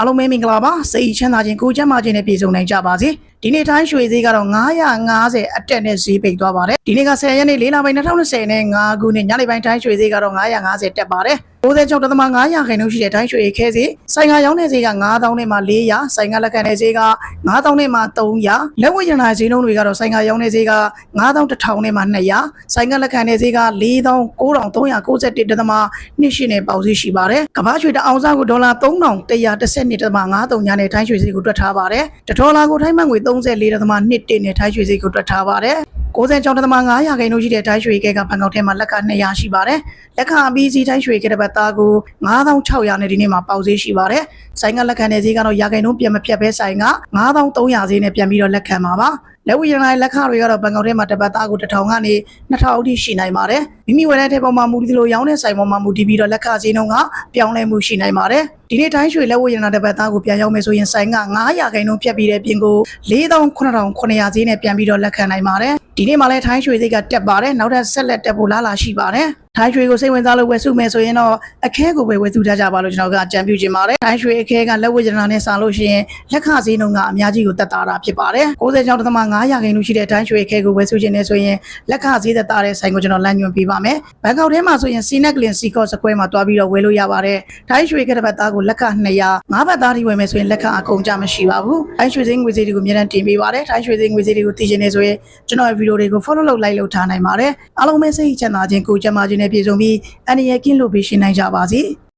အားလုံးပဲမင်္ဂလာပါစိတ်ချမ်းသာခြင်းကိုယ်ချမ်းသာခြင်းနဲ့ပြည့်စုံနိုင်ကြပါစေဒီနေ့တိုင်းရွှေဈေးကတော့950အတက်နဲ့ဈေးပိတ်သွားပါတယ်ဒီနေ့က10ရက်နေ့4လပိုင်း2020နဲ့5ခုနှစ်ညနေပိုင်းတိုင်းရွှေဈေးကတော့950တက်ပါတယ် 96.500ခိုင်နှုန်းရှိတဲ့တိုင်းရွှေခဲဈေးဆိုင်ကရောင်းတဲ့ဈေးက9000နဲ့မှ400ဆိုင်ကလက်ခံတဲ့ဈေးက9000နဲ့မှ300လက်ဝဲရနာဈေးနှုန်းတွေကတော့ဆိုင်ကရောင်းတဲ့ဈေးက9000နဲ့မှ200ဆိုင်ကလက်ခံတဲ့ဈေးက4991တက်သမနှစ်ရှိနဲ့ပေါက်ဈေးရှိပါတယ်ကမ္ဘာရွှေတအောင်စားကိုဒေါ်လာ3112.53ညနဲ့တိုင်းရွှေဈေးကိုတွက်ထားပါတယ်တဒေါ်လာကိုထိုင်းမှန်ငွေ34.21နဲ့ထိုင်းရွှေဈေးကိုတွက်ထားပါတယ် 96.500ရာခိုင်နှုန်းရှိတဲ့တိုင်းရွှေကဲကဘန်ကောက်ထဲမှာလက်က200ရှိပါတယ်။လက်ခံအပြီးစီတိုင်းရွှေကဲတဲ့ဘတ်သားကို9600နဲ့ဒီနေ့မှာပေါက်ဈေးရှိပါတယ်။ဆိုင်ကလက်ခံတဲ့ဈေးကတော့ရာခိုင်နှုန်းပြန်မဖြတ်ဘဲဆိုင်က9300ဈေးနဲ့ပြန်ပြီးတော့လက်ခံပါပါ။လက်ဝယ်ရနိုင်လက်ခတွေကတော့ဘန်ကောက်ထဲမှာတစ်ပတ်သားကို1000ကနေ2000အထိရှိနိုင်ပါတယ်။မိမိဝယ်တဲ့ထဲပေါ်မှာမူတည်လို့ရောင်းတဲ့ဆိုင်ပေါ်မှာမူတည်ပြီးတော့လက်ခဈေးနှုန်းကပြောင်းလဲမှုရှိနိုင်ပါတယ်။ဒီနေ့တိုင်းရွှေလက်ဝယ်ရနာတစ်ပတ်သားကိုပြန်ရောက်မယ်ဆိုရင်ဆိုင်က900ခိုင်နှုန်းဖြတ်ပြီးတဲ့ပြင်ကို4900ဈေးနဲ့ပြန်ပြီးတော့လက်ခံနိုင်ပါတယ်။ဒီနေ့မှလည်းထိုင်းရွှေဈေးကတက်ပါတယ်။နောက်ထပ်ဆက်လက်တက်ဖို့လားလာရှိပါတယ်။ထိုင်းရွှေကိုစိတ်ဝင်စားလို့ဝယ်စုမယ်ဆိုရင်တော့အခဲကိုပဲဝယ်စုထားကြပါလို့ကျွန်တော်ကအကြံပြုချင်ပါတယ်။ထိုင်းရွှေအခဲကလက်ဝယ်ရနာနဲ့စာလို့ရှိရင်လက်ခဈေးနှုန်းကအများကြီးကိုတက်တာတာဖြစ်ပါတယ်။96.500ခိုင်နှုန်းရှိတဲ့ထိုင်းရွှေအခဲကိုဝယ်စုခြင်းနဲ့ဆိုရင်လက်ခဈေးသက်တာတဲ့ဆိုင်ကိုကျွန်တော်လမ်းညွှန်ပေးပါမယ်။ဘန်ကောက်ထဲမှာဆိုရင် CNET Clean Seacort Square မှာတွားပြီးတော့ဝယ်လို့ရပါတယ်။ထိုင်းရွှေကတစ်ပတ်သားကိုလက်ခ200ငါးဘတ်သားထိဝယ်မယ်ဆိုရင်လက်ခအကုန်ကြမရှိပါဘူး။ထိုင်းရွှေစင်းငွေစည်းတွေကိုအများနဲ့တင်ပေးပါတယ်။ထိုင်းရွှေစင်းငွေစည်းတွေကိုသိချင်နေဆိုရင်ကျွန်တော်ရဲ့ဗီဒီယိုတွေကို follow လုပ် like လုပ်ထားနိုင်ပါတယ်။အားလုံးပဲစိတ်ချမ်းသာခြင်းကိုယ်ကျန်းမာခြင်းနဲ့ပြည့်စုံပြီးအန္တရာယ်ကင်းလို့ပေးရှင်းနိုင်ကြပါစေ။